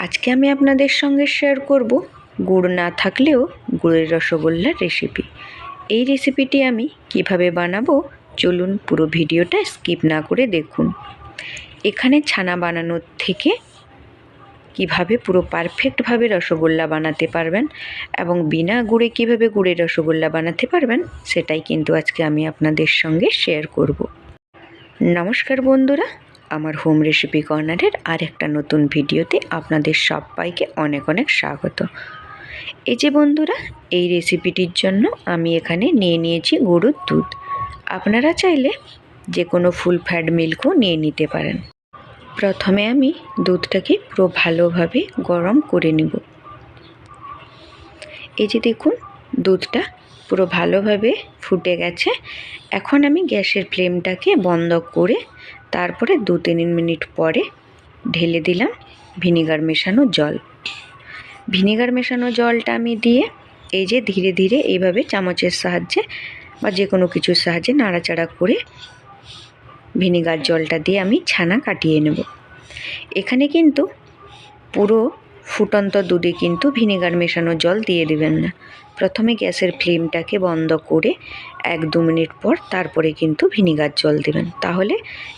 আজকে আমি আপনাদের সঙ্গে শেয়ার করব গুড় না থাকলেও গুড়ের রসগোল্লার রেসিপি এই রেসিপিটি আমি কীভাবে বানাবো চলুন পুরো ভিডিওটা স্কিপ না করে দেখুন। এখানে ছানা বানানোর থেকে কীভাবে পুরো পারফেক্টভাবে রসগোল্লা বানাতে পারবেন এবং বিনা গুড়ে কীভাবে গুড়ের রসগোল্লা বানাতে পারবেন, সেটাই কিন্তু আজকে আমি আপনাদের সঙ্গে শেয়ার করব। নমস্কার বন্ধুরা আমার হোম রেসিপি কর্নারের আর একটা নতুন ভিডিওতে আপনাদের সবাইকে অনেক অনেক স্বাগত। এই যে বন্ধুরা, এই রেসিপিটির জন্য আমি এখানে নিয়ে নিয়েছি গরুর দুধ। আপনারা চাইলে যে কোনো ফুল ফ্যাট মিল্কও নিয়ে নিতে পারেন। প্রথমে আমি দুধটাকে পুরো ভালোভাবে গরম করে নেব। এই যে দেখুন, দুধটা পুরো ভালোভাবে ফুটে গেছে। এখন আমি গ্যাসের ফ্লেমটাকে বন্ধ করে তারপরে দু তিন মিনিট পরে ঢেলে দিলাম ভিনিগার মেশানো জল। ভিনিগার মেশানো জলটা আমি দিয়ে এই যে ধীরে ধীরে এইভাবে চামচের সাহায্যে বা যে কোনো কিছুর সাহায্যে নাড়াচাড়া করে ভিনিগার জলটা দিয়ে আমি ছানা কাটিয়ে নেব। এখানে কিন্তু পুরো ফুটন্ত দুধে কিন্তু ভিনেগার মেশানো জল দিয়ে দেবেন না। প্রথমে গ্যাসের ফ্লেমটাকে বন্ধ করে এক দু মিনিট পর তারপরে কিন্তু ভিনিগার জল দেবেন। তাহলে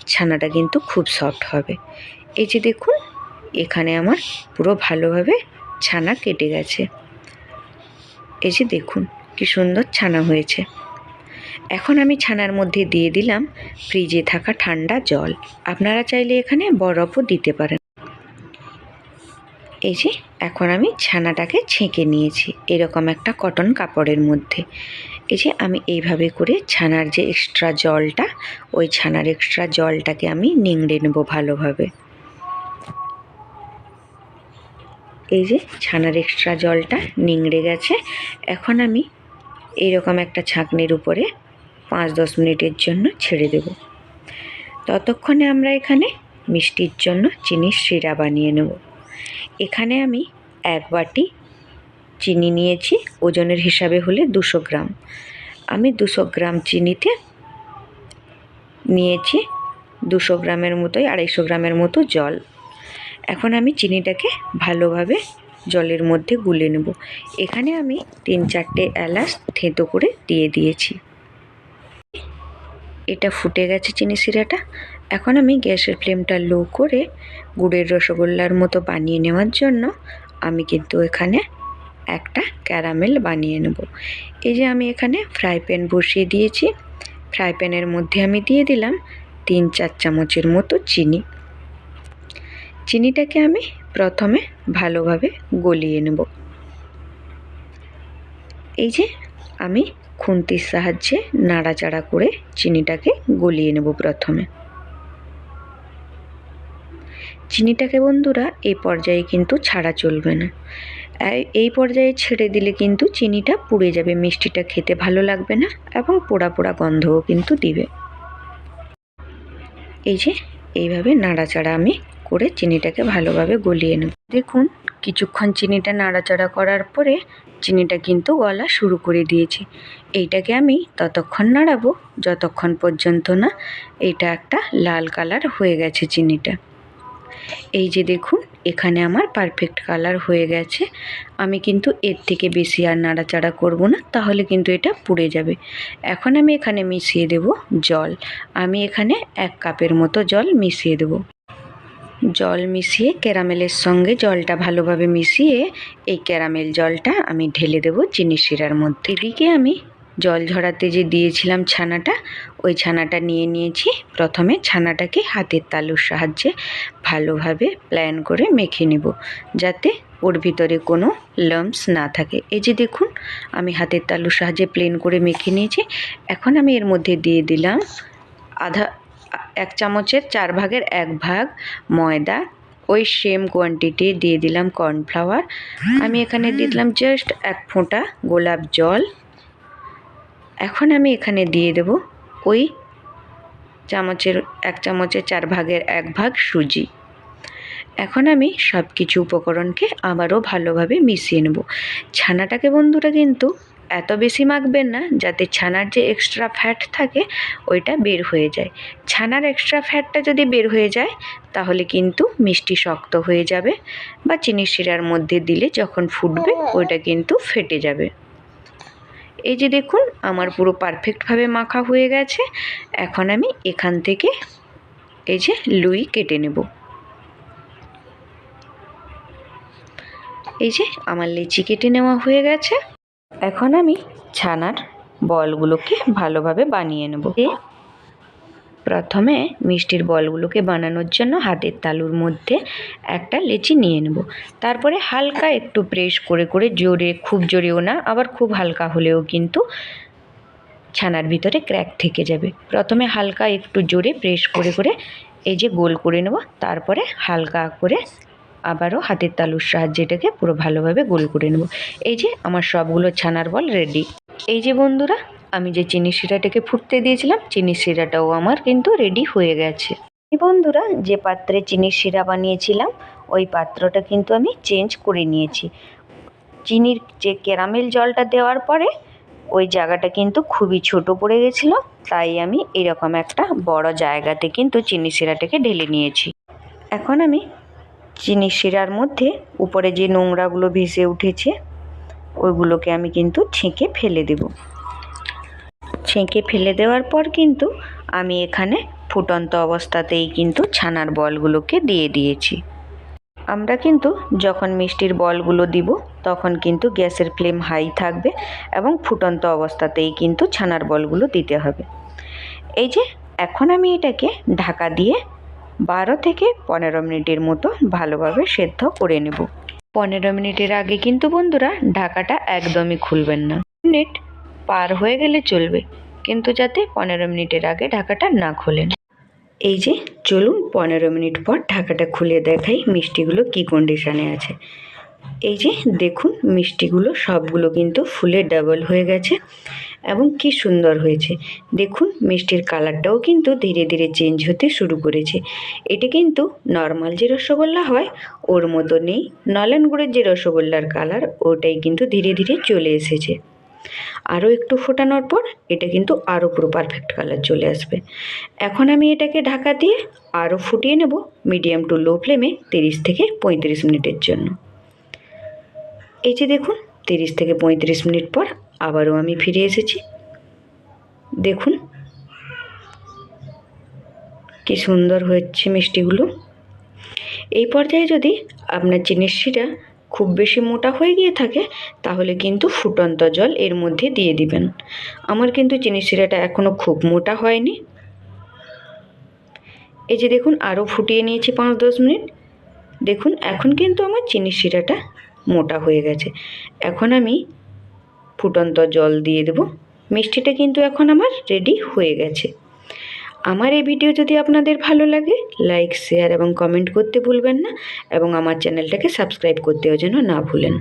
ছানাটা কিন্তু খুব সফট হবে। এই যে দেখুন, এখানে আমার পুরো ভালোভাবে ছানা কেটে গেছে। এই যে দেখুন, কি সুন্দর ছানা হয়েছে। এখন আমি ছানার মধ্যে দিয়ে দিলাম ফ্রিজে থাকা ঠান্ডা জল। আপনারা চাইলে এখানে বরফও দিতে পারেন। এই যে, এখন আমি ছানাটাকে ছেঁকে নিয়েছি, এরকম একটা কটন কাপড়ের মধ্যে। এই যে, আমি এইভাবে করে ছানার যে এক্সট্রা জলটা, ওই ছানার এক্সট্রা জলটাকে আমি নিংড়ে নেব ভালোভাবে। এই যে, ছানার এক্সট্রা জলটা নিংড়ে গেছে। এখন আমি এইরকম একটা ছাঁকনির উপরে পাঁচ দশ মিনিটের জন্য ছেড়ে দেব। ততক্ষণে আমরা এখানে মিষ্টির জন্য চিনির শিরা বানিয়ে নেব। এখানে আমি এক বাটি চিনি নিয়েছি, ওজনের হিসাবে হলে দুশো গ্রাম। আমি দুশো গ্রাম চিনিতে নিয়েছি দুশো গ্রামের মতোই, আড়াইশো গ্রামের মতো জল। এখন আমি চিনিটাকে ভালোভাবে জলের মধ্যে গুলে নেব। এখানে আমি তিন চারটে এলাচ থেঁতো করে দিয়ে দিয়েছি। এটা ফুটে গেছে চিনি শিরাটা। এখন আমি গ্যাসের ফ্লেমটা লো করে গুড়ের রসগোল্লার মতো বানিয়ে নেওয়ার জন্য আমি কিন্তু এখানে একটা ক্যারামেল বানিয়ে নেব। এই যে আমি এখানে ফ্রাই প্যান বসিয়ে দিয়েছি। ফ্রাই প্যানের মধ্যে আমি দিয়ে দিলাম তিন চার চামচের মতো চিনি। চিনিটাকে আমি প্রথমে ভালোভাবে গলিয়ে নেব। এই যে আমি খুন্তির সাহায্যে নাড়াচাড়া করে চিনিটাকে গলিয়ে নেব প্রথমে। চিনিটাকে বন্ধুরা এই পর্যায়ে কিন্তু ছাড়া চলবে না। এই পর্যায়ে ছেড়ে দিলে কিন্তু চিনিটা পুড়ে যাবে, মিষ্টিটা খেতে ভালো লাগবে না এবং পোড়া পোড়া গন্ধও কিন্তু দিবে। এই যে, এইভাবে নাড়াচাড়া আমি করে চিনিটাকে ভালোভাবে গলিয়ে নেব। দেখুন, কিছুক্ষণ চিনিটা নাড়াচাড়া করার পরে চিনিটা কিন্তু গলা শুরু করে দিয়েছি। এইটাকে আমি ততক্ষণ নাড়াবো, যতক্ষণ পর্যন্ত না এইটা একটা লাল কালার হয়ে গেছে চিনিটা। এই যে দেখুন, এখানে আমার পারফেক্ট কালার হয়ে গেছে। আমি কিন্তু এর থেকে বেশি আর নাড়াচাড়া করব না, তাহলে কিন্তু এটা পুড়ে যাবে। এখন আমি এখানে মিশিয়ে দেব জল। আমি এখানে এক কাপের মতো জল মিশিয়ে দেব। জল মিশিয়ে ক্যারামেলের সঙ্গে জলটা ভালোভাবে মিশিয়ে এই ক্যারামেল জলটা আমি ঢেলে দেব চিনি শিরার মধ্যে। এদিকে আমি জল ঝরাতে যে দিয়েছিলাম ছানাটা, ওই ছানাটা নিয়ে নিয়েছি। প্রথমে ছানাটাকে হাতের তালুর সাহায্যে ভালোভাবে প্ল্যান করে মেখে নেব, যাতে ওর ভিতরে কোনো লাম্পস না থাকে। এই যে দেখুন, আমি হাতের তালুর সাহায্যে প্লেন করে মেখে নিয়েছি। এখন আমি এর মধ্যে দিয়ে দিলাম আধা, এক চামচের চার ভাগের এক ভাগ ময়দা। ওই সেম কোয়ান্টিটি দিয়ে দিলাম কর্নফ্লাওয়ার আমি এখানে দিয়ে দিলাম জাস্ট এক ফোঁটা গোলাপ জল। এখন আমি এখানে দিয়ে দেব ওই চামচের এক চামচের চার ভাগের এক ভাগ সুজি। এখন আমি সব কিছু উপকরণকে আবারও ভালোভাবে মিশিয়ে নেব। ছানাটাকে বন্ধুরা কিন্তু এত বেশি মাখবেন না যাতে ছানার যে এক্সট্রা ফ্যাট থাকে ওইটা বের হয়ে যায়। ছানার এক্সট্রা ফ্যাটটা যদি বের হয়ে যায় তাহলে কিন্তু মিষ্টি শক্ত হয়ে যাবে বা চিনি শিরার মধ্যে দিলে যখন ফুটবে ওইটা কিন্তু ফেটে যাবে। এই যে দেখুন, আমার পুরো পারফেক্টভাবে মাখা হয়ে গেছে। এখন আমি এখান থেকে এই যে লুই কেটে নেব। এই যে আমার লিচি কেটে নেওয়া হয়ে গেছে। এখন আমি ছানার বলগুলোকে ভালোভাবে বানিয়ে নেব। প্রথমে মিষ্টির বলগুলোকে বানানোর জন্য হাতের তালুর মধ্যে একটা লেচি নিয়ে নেব। তারপরে হালকা একটু প্রেস করে করে জোরে, খুব জোরেও না, আবার খুব হালকা হলেও কিন্তু ছানার ভিতরে ক্র্যাক থেকে যাবে। প্রথমে হালকা একটু জোরে প্রেস করে করে এই যে গোল করে নেব, তারপরে হালকা করে আবারও হাতের তালুর সাহায্যে এটাকে পুরো ভালোভাবে গোল করে নেব। এই যে আমার সবগুলো ছানার বল রেডি এই যে বন্ধুরা আমি যে চিনি শিরাটাকে ফুটতে দিয়েছিলাম, চিনি শিরাটাও আমার কিন্তু রেডি হয়ে গেছে। বন্ধুরা, যে পাত্রে চিনির শিরা বানিয়েছিলাম, ওই পাত্রটা কিন্তু আমি চেঞ্জ করে নিয়েছি। চিনির যে ক্যারামেল জলটা দেওয়ার পরে, ওই জায়গাটা কিন্তু খুবই ছোট পড়ে গেছিল, তাই আমি এরকম একটা বড় জায়গাতে কিন্তু চিনি শিরাটাকে ঢেলে নিয়েছি। এখন আমি চিনি শিরার মধ্যে উপরে যে নোংরাগুলো ভেসে উঠেছে, ওইগুলোকে আমি কিন্তু ছেঁকে ফেলে দেব। ছেঁকে ফেলে দেওয়ার পর কিন্তু আমি এখানে ফুটন্ত অবস্থাতেই কিন্তু ছানার বলগুলোকে দিয়ে দিয়েছি। আমরা কিন্তু যখন মিষ্টির বলগুলো দিব, তখন কিন্তু গ্যাসের ফ্লেম হাই থাকবে এবং ফুটন্ত অবস্থাতেই কিন্তু ছানার বলগুলো দিতে হবে। এই যে, এখন আমি এটাকে ঢাকা দিয়ে বারো থেকে পনেরো মিনিটের মতো ভালোভাবে সেদ্ধ করে নেব। পনেরো মিনিটের আগে কিন্তু বন্ধুরা ঢাকাটা একদমই খুলবেন না। মিনিট পার হয়ে গেলে চলবে। কিন্তু যাতে পনেরো মিনিটের আগে ঢাকাটা না খোলেন এই যে, চলুন পনেরো মিনিট পর ঢাকাটা খুলে দেখাই মিষ্টিগুলো কি কন্ডিশানে আছে। এই যে, দেখুন মিষ্টিগুলো সবগুলো কিন্তু ফুলে ডাবল হয়ে গেছে এবং কি সুন্দর হয়েছে। দেখুন মিষ্টির কালারটাও কিন্তু ধীরে ধীরে চেঞ্জ হতে শুরু করেছে। এটি কিন্তু নর্মাল যে রসগোল্লা হয়, ওর মতো নেই। নলেন গুড়ের যে রসগোল্লার কালার ওটাই কিন্তু ধীরে ধীরে চলে এসেছে। আরও একটু ফোটানোর পর এটা কিন্তু আরও পুরো পারফেক্ট কালার চলে আসবে। এখন আমি এটাকে ঢাকা দিয়ে আরও ফুটিয়ে নেব মিডিয়াম টু লো ফ্লেমে তিরিশ থেকে পঁয়ত্রিশ মিনিটের জন্য। এই যে দেখুন, তিরিশ থেকে পঁয়ত্রিশ মিনিট পর আবারও আমি ফিরে এসেছি। দেখুন, কি সুন্দর হচ্ছে মিষ্টিগুলো। এই পর্যায়ে যদি আপনার চিনির খুব বেশি মোটা হয়ে গিয়ে থাকে, তাহলে কিন্তু ফুটন্ত জল এর মধ্যে দিয়ে দিবেন। আমার কিন্তু চিনি শিরাটা এখনও খুব মোটা হয়নি। এই যে দেখুন আরও ফুটিয়ে নিয়েছি পাঁচ দশ মিনিট। দেখুন, এখন কিন্তু আমার চিনি শিরাটা মোটা হয়ে গেছে। এখন আমি ফুটন্ত জল দিয়ে দেব। মিষ্টিটা কিন্তু এখন আমার রেডি হয়ে গেছে। আমার এই ভিডিও যদি আপনাদের ভালো লাগে লাইক শেয়ার এবং কমেন্ট করতে ভুলবেন না এবং আমার চ্যানেলটাকে সাবস্ক্রাইব করতেও যেন না ভুলেন।